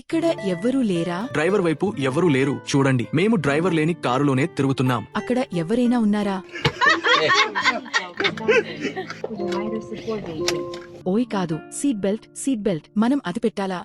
ఇక్కడ ఎవ్వరూ లేరా? డ్రైవర్ వైపు ఎవరూ లేరు. చూడండి మేము డ్రైవర్ లేని కారులోనే తిరుగుతున్నాం. అక్కడ ఎవరైనా ఉన్నారా? ఓయ్ కాదు సీట్ బెల్ట్ సీట్ బెల్ట్. మనం అది పెట్టాలా?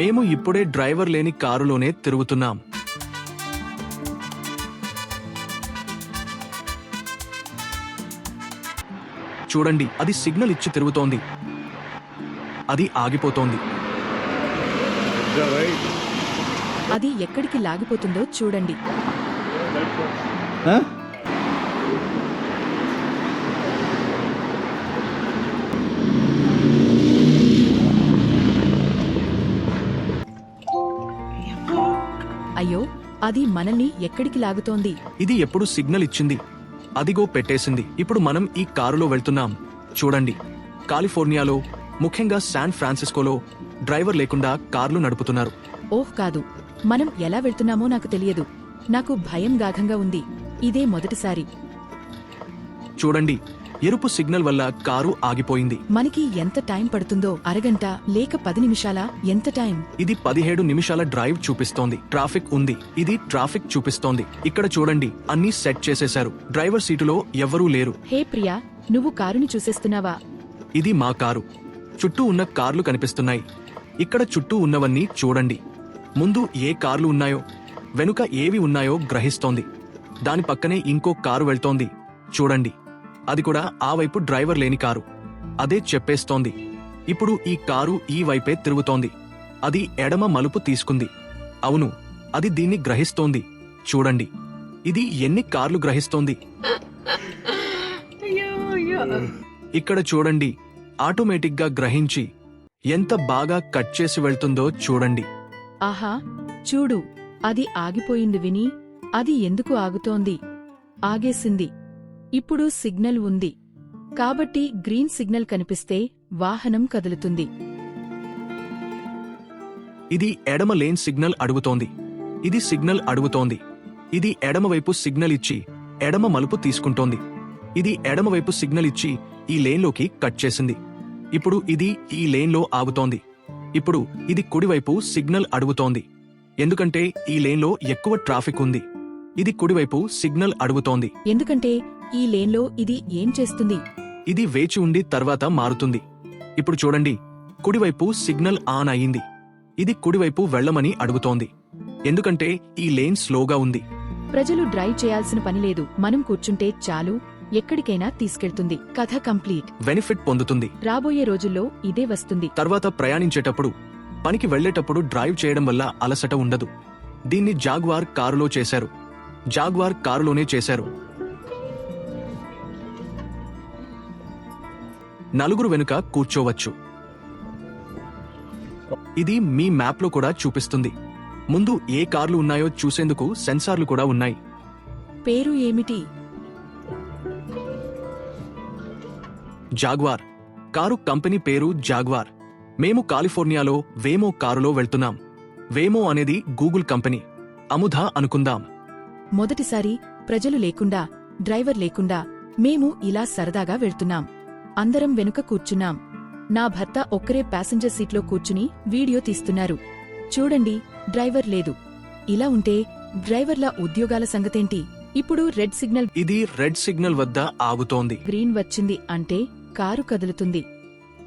మేము ఇప్పుడే డ్రైవర్ లేని కారులోనే తిరుగుతున్నాం. చూడండి అది సిగ్నల్ ఇచ్చి తిరుగుతోంది. అది ఆగిపోతోంది. అది ఎక్కడికి లాగిపోతుందో చూడండి. అయ్యో అది మనల్ని ఎక్కడికి లాగుతోంది? ఇది ఎప్పుడు సిగ్నల్ ఇచ్చింది. అదిగో పెట్టేసింది. ఇప్పుడు మనం ఈ కారులో వెళ్తున్నాం. చూడండి. కాలిఫోర్నియాలో ముఖ్యంగా శాన్ ఫ్రాన్సిస్కోలో డ్రైవర్ లేకుండా కార్లు నడుపుతున్నారు. ఓహ్ కాదు. మనం ఎలా వెళ్తున్నామో నాకు తెలియదు. నాకు భయం గాఢంగా ఉంది. ఇదే మొదటిసారి. చూడండి. ఎరుపు సిగ్నల్ వల్ల కారు ఆగిపోయింది. మనకి ఎంత టైం పడుతుందో అరగంట లేక పది నిమిషాలా? ఎంత టైం? ఇది పదిహేడు నిమిషాల డ్రైవ్ చూపిస్తోంది. ట్రాఫిక్ ఉంది. ఇది ట్రాఫిక్ చూపిస్తోంది. ఇక్కడ చూడండి అన్నీ సెట్ చేసేశారు. డ్రైవర్ సీటులో ఎవ్వరూ లేరు. హే ప్రియా నువ్వు కారుని చూసేస్తున్నావా? ఇది మా కారు. చుట్టూ ఉన్న కార్లు కనిపిస్తున్నాయి. ఇక్కడ చుట్టూ ఉన్నవన్నీ చూడండి. ముందు ఏ కార్లు ఉన్నాయో వెనుక ఏవి ఉన్నాయో గ్రహిస్తోంది. దాని పక్కనే ఇంకో కారు వెళ్తోంది. చూడండి. అది కూడా ఆ వైపు డ్రైవర్ లేని కారు. అదే చెప్పేస్తోంది. ఇప్పుడు ఈ కారు ఈ వైపే తిరుగుతోంది. అది ఎడమ మలుపు తీసుకుంది. అవును అది దీన్ని గ్రహిస్తోంది. చూడండి. ఇది ఎన్ని కార్లు గ్రహిస్తోంది? ఇక్కడ చూడండి. ఆటోమేటిక్గా గ్రహించి ఎంత బాగా కట్ చేసి వెళ్తుందో చూడండి. ఆహా చూడు. అది ఆగిపోయింది విని అది ఎందుకు ఆగుతోంది? ఆగేసింది. ఇప్పుడు సిగ్నల్ ఉంది. కాబట్టి గ్రీన్ సిగ్నల్ కనిపిస్తే వాహనం కదులుతుంది. ఇది ఎడమ లేన్ సిగ్నల్ అడుగుతోంది. ఇది సిగ్నల్ అడుగుతోంది. ఇది ఎడమవైపు సిగ్నల్ ఇచ్చి ఎడమ మలుపు తీసుకుంటోంది. ఇది ఎడమవైపు సిగ్నల్ ఇచ్చి ఈ లేన్లోకి కట్ చేసింది. ఇప్పుడు ఇది ఈ లేన్లో ఆగుతోంది. ఇప్పుడు ఇది కుడివైపు సిగ్నల్ అడుగుతోంది. ఎందుకంటే ఈ లేన్లో ఎక్కువ ట్రాఫిక్ ఉంది. ఇది కుడివైపు సిగ్నల్ అడుగుతోంది. ఎందుకంటే ఈ లేన్లో ఇది ఏం చేస్తుంది? ఇది వేచి ఉండి తర్వాత మారుతుంది. ఇప్పుడు చూడండి కుడివైపు సిగ్నల్ ఆన్ అయింది ఇది కుడివైపు వెళ్ళమని అడుగుతోంది. ఎందుకంటే ఈ లేన్ స్లోగా ఉంది. ప్రజలు డ్రైవ్ చేయాల్సిన పని లేదు. మనం కూర్చుంటే చాలు ఎక్కడికైనా తీసుకెళ్తుంది. కథ కంప్లీట్. బెనిఫిట్ పొందుతుంది. రాబోయే రోజుల్లో ఇదే వస్తుంది. తర్వాత ప్రయాణించేటప్పుడు పనికి వెళ్ళేటప్పుడు డ్రైవ్ చేయడం వల్ల అలసట ఉండదు. దీన్ని జాగ్వార్ కారులో చేశారు. జాగ్వార్ కారులోనే చేశారు. నలుగురు వెనుక కూర్చోవచ్చు. ఇది మీ మ్యాప్లో కూడా చూపిస్తుంది. ముందు ఏ కార్లు ఉన్నాయో చూసేందుకు సెన్సార్లు కూడా ఉన్నాయి. పేరు ఏమిటి? జాగ్వార్. కారు కంపెనీ పేరు జాగ్వార్. మేము కాలిఫోర్నియాలో వేమో కారులో వెళ్తున్నాం. వేమో అనేది గూగుల్ కంపెనీ. అముధా అనుకుందాం. మొదటిసారి ప్రజలు లేకుండా డ్రైవర్ లేకుండా మేము ఇలా సరదాగా వెళ్తున్నాం. అందరం వెనుక కూర్చున్నాం. నా భర్త ఒక్కరే ప్యాసింజర్ సీట్లో కూర్చుని వీడియో తీస్తున్నారు. చూడండి డ్రైవర్ లేదు. ఇలా ఉంటే డ్రైవర్ల ఉద్యోగాల సంగతేంటి? ఇప్పుడు రెడ్ సిగ్నల్ ఇది రెడ్ సిగ్నల్ వద్ద ఆగుతోంది. గ్రీన్ వచ్చింది అంటే కారు కదులుతుంది.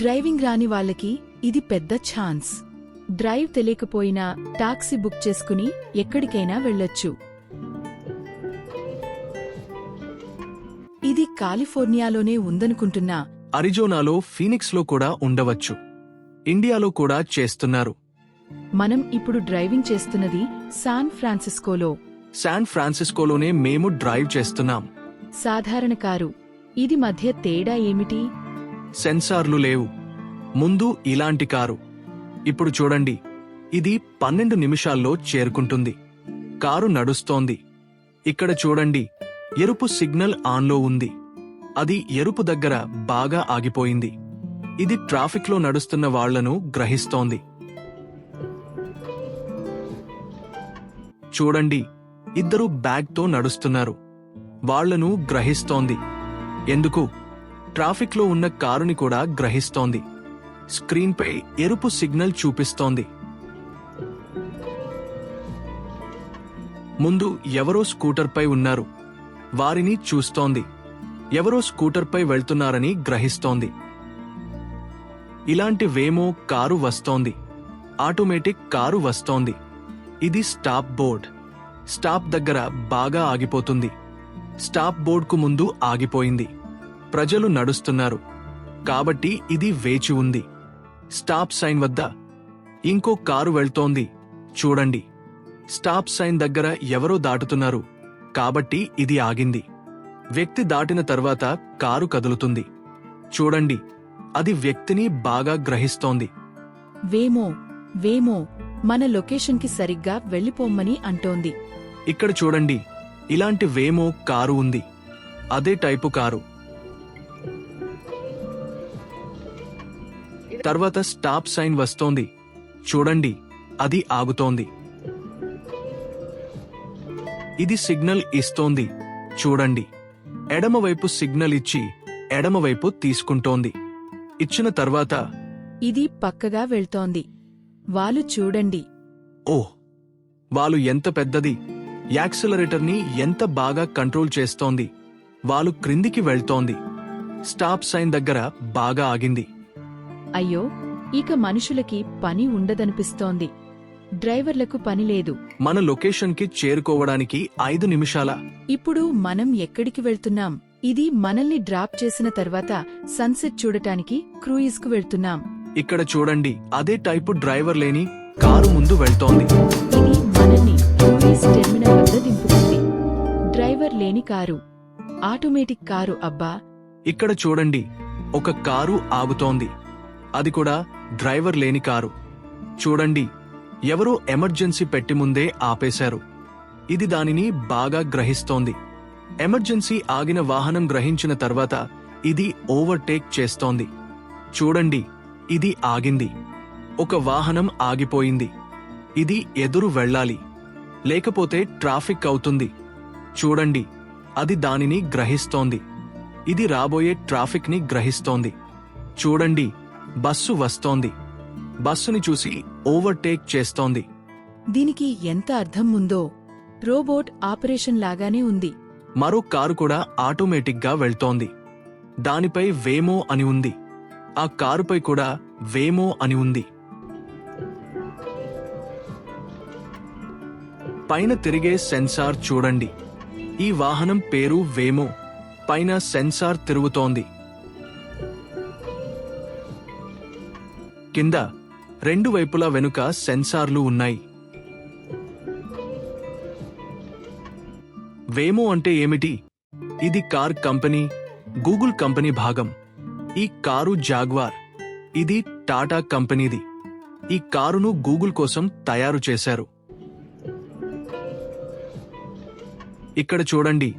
డ్రైవింగ్ రాని వాళ్ళకి ఇది పెద్ద ఛాన్స్. డ్రైవ్ తెలియకపోయినా టాక్సీ బుక్ చేసుకుని ఎక్కడికైనా వెళ్ళొచ్చు. ఇది కాలిఫోర్నియాలోనే ఉందనుకుంటున్నా. అరిజోనాలో ఫీనిక్స్లో కూడా ఉండవచ్చు. ఇండియాలో కూడా చేస్తున్నారు. మనం ఇప్పుడు డ్రైవింగ్ చేస్తున్నది శాన్ ఫ్రాన్సిస్కోలో. శాన్ ఫ్రాన్సిస్కోలోనే మేము డ్రైవ్ చేస్తున్నాం. సాధారణ కారు. ఇది మధ్య తేడా ఏమిటి? సెన్సార్లు లేవు. ముందు ఇలాంటి కారు. ఇప్పుడు చూడండి. ఇది పన్నెండు నిమిషాల్లో చేరుకుంటుంది. కారు నడుస్తోంది. ఇక్కడ చూడండి. ఎరుపు సిగ్నల్ ఆన్లో ఉంది. అది ఎరుపు దగ్గర బాగా ఆగిపోయింది. ఇది ట్రాఫిక్లో నడుస్తున్న వాళ్ళను గ్రహిస్తోంది. చూడండి ఇద్దరు బ్యాగ్తో నడుస్తున్నారు. వాళ్ళను గ్రహిస్తోంది. ఎందుకు? ట్రాఫిక్లో ఉన్న కారుని కూడా గ్రహిస్తోంది. స్క్రీన్పై ఎరుపు సిగ్నల్ చూపిస్తోంది. ముందు ఎవరో స్కూటర్పై ఉన్నారు. వారిని చూస్తోంది. ఎవరో స్కూటర్పై వెళ్తున్నారని గ్రహిస్తోంది. ఇలాంటి వేమో కారు వస్తోంది. ఆటోమేటిక్ కారు వస్తోంది. ఇది స్టాప్ బోర్డ్. స్టాప్ దగ్గర బాగా ఆగిపోతుంది. స్టాప్ బోర్డ్కు ముందు ఆగిపోయింది. ప్రజలు నడుస్తున్నారు. కాబట్టి ఇది వేచి ఉంది. స్టాప్ సైన్ వద్ద ఇంకో కారు వెళ్తోంది. చూడండి. స్టాప్ సైన్ దగ్గర ఎవరో దాటుతున్నారు. కాబట్టి ఇది ఆగింది. వ్యక్తి దాటిన తర్వాత కారు కదులుతుంది. చూడండి అది వ్యక్తిని బాగా గ్రహిస్తోంది. వేమో వేమో మన లొకేషన్కి సరిగ్గా వెళ్ళిపోమ్మని అంటోంది. ఇక్కడ చూడండి ఇలాంటి వేమో కారు ఉంది. అదే టైపు కారు. తర్వాత స్టాప్ సైన్ వస్తోంది. చూడండి అది ఆగుతోంది. ఇది సిగ్నల్ ఇస్తోంది. చూడండి. ఎడమవైపు సిగ్నల్ ఇచ్చి ఎడమవైపు తీసుకుంటోంది. ఇచ్చిన తర్వాత ఇది పక్కగా వెళ్తోంది. వాళ్ళు చూడండి. ఓహ్ వాళ్ళు ఎంత పెద్దది. యాక్సిలరేటర్ని ఎంత బాగా కంట్రోల్ చేస్తోంది. వాళ్ళు క్రిందికి వెళ్తోంది. స్టాప్ సైన్ దగ్గర బాగా ఆగింది. అయ్యో! ఇక మనుషులకి పని ఉండదనిపిస్తోంది. డ్రైవర్లకు పని లేదు. మన లొకేషన్కి చేరుకోవడానికి ఐదు నిమిషాల. ఇప్పుడు మనం ఎక్కడికి వెళ్తున్నాం? ఇది మనల్ని డ్రాప్ చేసిన తర్వాత సన్సెట్ చూడటానికి క్రూయిజ్కు వెళ్తున్నాం. ఇక్కడ చూడండి అదే టైపు డ్రైవర్ లేని కారు ముందు వెళ్తోంది. ఇది మనల్ని క్రూయిజ్ టెర్మినల్ వద్ద దింపుతుంది. డ్రైవర్ లేని కారు. ఆటోమేటిక్ కారు అబ్బా! ఇక్కడ చూడండి ఒక కారు ఆగుతోంది. అది కూడా డ్రైవర్ లేని కారు. చూడండి ఎవరో ఎమర్జెన్సీ పెట్టి ముందే ఆపేశారు. ఇది దానిని బాగా గ్రహిస్తోంది. ఎమర్జెన్సీ ఆగిన వాహనం గ్రహించిన తర్వాత ఇది ఓవర్టేక్ చేస్తోంది. చూడండి ఇది ఆగింది. ఒక వాహనం ఆగిపోయింది. ఇది ఎదురు వెళ్ళాలి. లేకపోతే ట్రాఫిక్ అవుతుంది. చూడండి అది దానిని గ్రహిస్తోంది. ఇది రాబోయే ట్రాఫిక్ని గ్రహిస్తోంది. చూడండి బస్సు వస్తోంది. బస్సుని చూసి ఓవర్టేక్ చేస్తోంది. దీనికి ఎంత అర్థం ఉందో రోబోట్ ఆపరేషన్ లాగానే ఉంది. మరో కారు కూడా ఆటోమేటిక్గా వెళ్తోంది. దానిపై వేమో అని ఉంది. ఆ కారుపై కూడా వేమో అని ఉంది. పైన తిరిగే సెన్సార్ చూడండి. ఈ వాహనం పేరు వేమో. పైన సెన్సార్ తిరుగుతోంది. కింద రెండు వైపులా వెనుక సెన్సార్లు ఉన్నాయి. వేమో అంటే ఏమిటి? ఇది కార్ కంపెనీ గూగుల్ కంపెనీ భాగం. ఈ కారు జాగ్వార్. ఇది టాటా కంపెనీది. ఈ కారును గూగుల్ కోసం తయారు చేశారు. ఇక్కడ చూడండి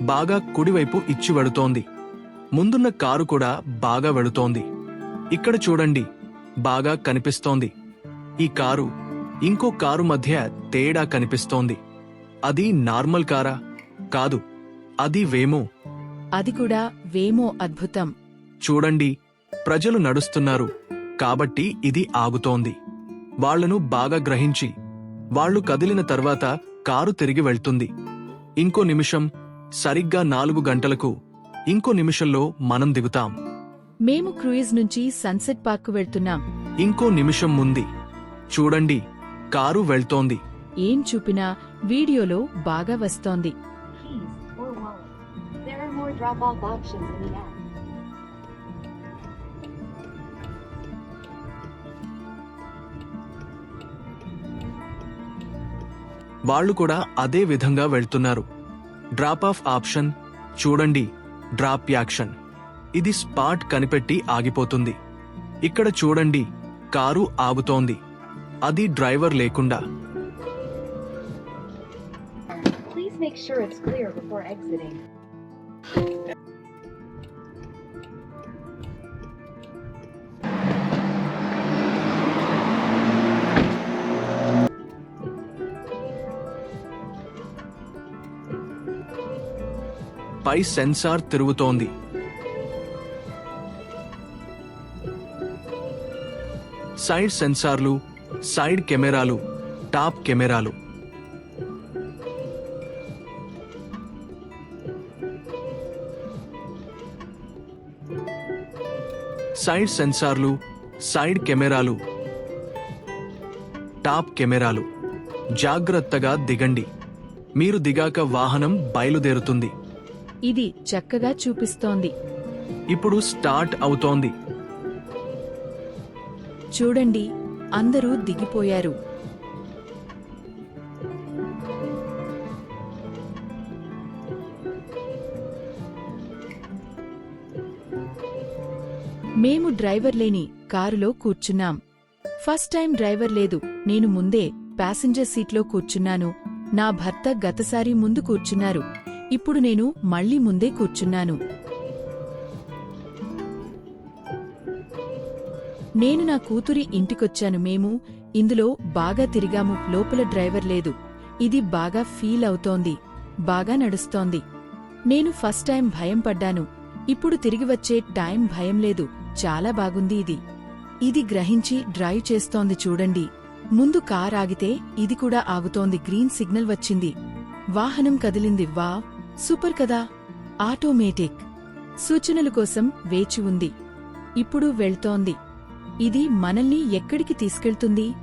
బాగా కుడివైపు ఇచ్చి వెడుతోంది. ముందున్న కారు కూడా బాగా వెళుతోంది ఇక్కడ చూడండి బాగా కనిపిస్తోంది. ఈ కారు ఇంకో కారు మధ్య తేడా కనిపిస్తోంది. అది నార్మల్ కారా? కాదు అది వేమో. అది కూడా వేమో అద్భుతం. చూడండి ప్రజలు నడుస్తున్నారు కాబట్టి ఇది ఆగుతోంది. వాళ్ళను బాగా గ్రహించి వాళ్ళు కదిలిన తర్వాత కారు తిరిగి వెళ్తుంది. ఇంకో నిమిషం సరిగ్గా నాలుగు గంటలకు ఇంకో నిమిషంలో మనం దిగుతాం. మేము క్రూయిజ్ నుంచి సన్సెట్ పార్క్ వెళ్తున్నాం ఇంకో నిమిషం ముంది చూడండి కారు వెళ్తోంది ఏం చూపినా వీడియోలో బాగా వస్తోంది keys, or wallet. There are more drop-off options in the app. వాళ్ళు కూడా అదే విధంగా వెళ్తున్నారు డ్రాప్ ఆఫ్ ఆప్షన్ చూడండి డ్రాప్ యాక్షన్ ఇది స్పాట్ కనిపెట్టి ఆగిపోతుంది. ఇక్కడ చూడండి కారు ఆగుతోంది. అది డ్రైవర్ లేకుండా. పై సెన్సార్ తిరుగుతోంది. సైడ్ సెన్సార్లు సైడ్ కెమెరాలు టాప్ కెమెరాలు. సైడ్ సెన్సార్లు సైడ్ కెమెరాలు టాప్ కెమెరాలు. జాగ్రత్తగా దిగండి. మీరు దిగాక వాహనం బయలుదేరుతుంది. ఇది చక్కగా చూపిస్తోంది. ఇప్పుడు స్టార్ట్ అవుతోంది. చూడండి అందరూ దిగిపోయారు. మేము డ్రైవర్ లేని కారులో కూర్చున్నాం. ఫస్ట్ టైం డ్రైవర్ లేదు నేను ముందే ప్యాసింజర్ సీట్లో కూర్చున్నాను. నా భర్త గతసారి ముందు కూర్చున్నారు ఇప్పుడు నేను మళ్ళీ ముందే కూర్చున్నాను. నేను నా కూతురి ఇంటికొచ్చాను మేము. ఇందులో బాగా తిరిగాము. లోపల డ్రైవర్ లేదు. ఇది బాగా ఫీల్ అవుతోంది. బాగా నడుస్తోంది. నేను ఫస్ట్ టైం భయం పడ్డాను. ఇప్పుడు తిరిగి వచ్చే టైం భయం లేదు. చాలా బాగుంది ఇది. ఇది గ్రహించి డ్రైవ్ చేస్తోంది చూడండి. ముందు కార్ ఆగితే ఇది కూడా ఆగుతోంది. గ్రీన్ సిగ్నల్ వచ్చింది. వాహనం కదిలింది. వా సూపర్ కదా. ఆటోమేటిక్. సూచనల కోసం వేచి ఉంది. ఇప్పుడు వెళ్తోంది. ఇది మనల్ని ఎక్కడికి తీసుకెళ్తుంది?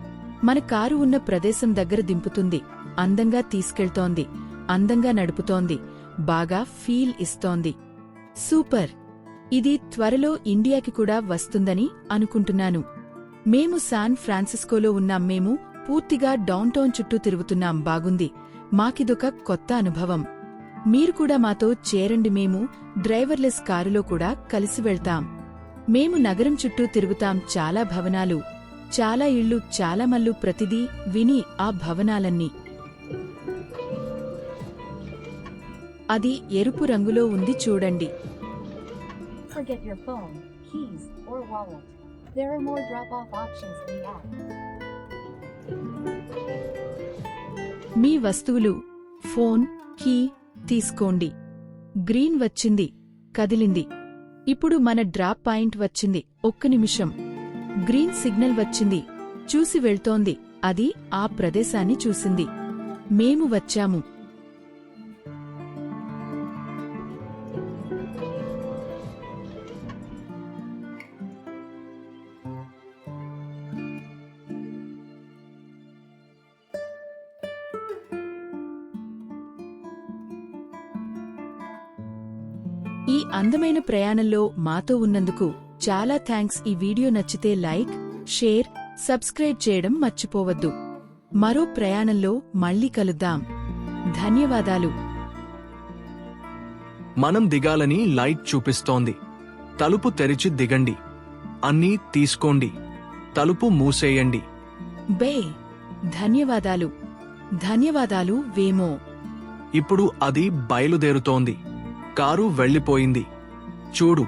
మన కారు ఉన్న ప్రదేశం దగ్గర దింపుతుంది. అందంగా తీసుకెళ్తోంది. అందంగా నడుపుతోంది. బాగా ఫీల్ ఇస్తోంది. సూపర్! ఇది త్వరలో ఇండియాకి కూడా వస్తుందని అనుకుంటున్నాను. మేము శాన్ ఫ్రాన్సిస్కోలో ఉన్నాం. మేము పూర్తిగా డౌన్టౌన్ చుట్టూ తిరుగుతున్నాం. బాగుంది. మాకిదొక కొత్త అనుభవం. మీరు కూడా మాతో చేరండి. మేము డ్రైవర్లెస్ కారులో కూడా కలిసి వెళ్తాం. మేము నగరం చుట్టూ తిరుగుతాం చాలా భవనాలు చాలా ఇళ్ళు చాలా మల్లు ప్రతిదీ విని ఆ భవనాలన్నీ. అది ఎరుపు రంగులో ఉంది చూడండి. మీ వస్తువులు ఫోన్ కీ తీసుకోండి. గ్రీన్ వచ్చింది కదిలింది. ఇప్పుడు మన డ్రాప్ పాయింట్ వచ్చింది. ఒక్క నిమిషం. గ్రీన్ సిగ్నల్ వచ్చింది. చూసి వెళ్తోంది. అది ఆ ప్రదేశాన్ని చూసింది. మేము వచ్చాము. అందమైన ప్రయాణంలో మాతో ఉన్నందుకు చాలా థ్యాంక్స్ ఈ వీడియో నచ్చితే లైక్ షేర్ సబ్స్క్రైబ్ చేయడం మర్చిపోవద్దు. మరో ప్రయాణంలో మళ్ళీ కలుద్దాం. ధన్యవాదాలు. మనం దిగాలని లైట్ చూపిస్తోంది. తలుపు తెరిచి దిగండి. అన్నీ తీసుకోండి. తలుపు మూసేయండి. బే ధన్యవాదాలు. ధన్యవాదాలు వేమో. ఇప్పుడు అది బయలుదేరుతోంది. కారు వెళ్ళిపోయింది. చూడు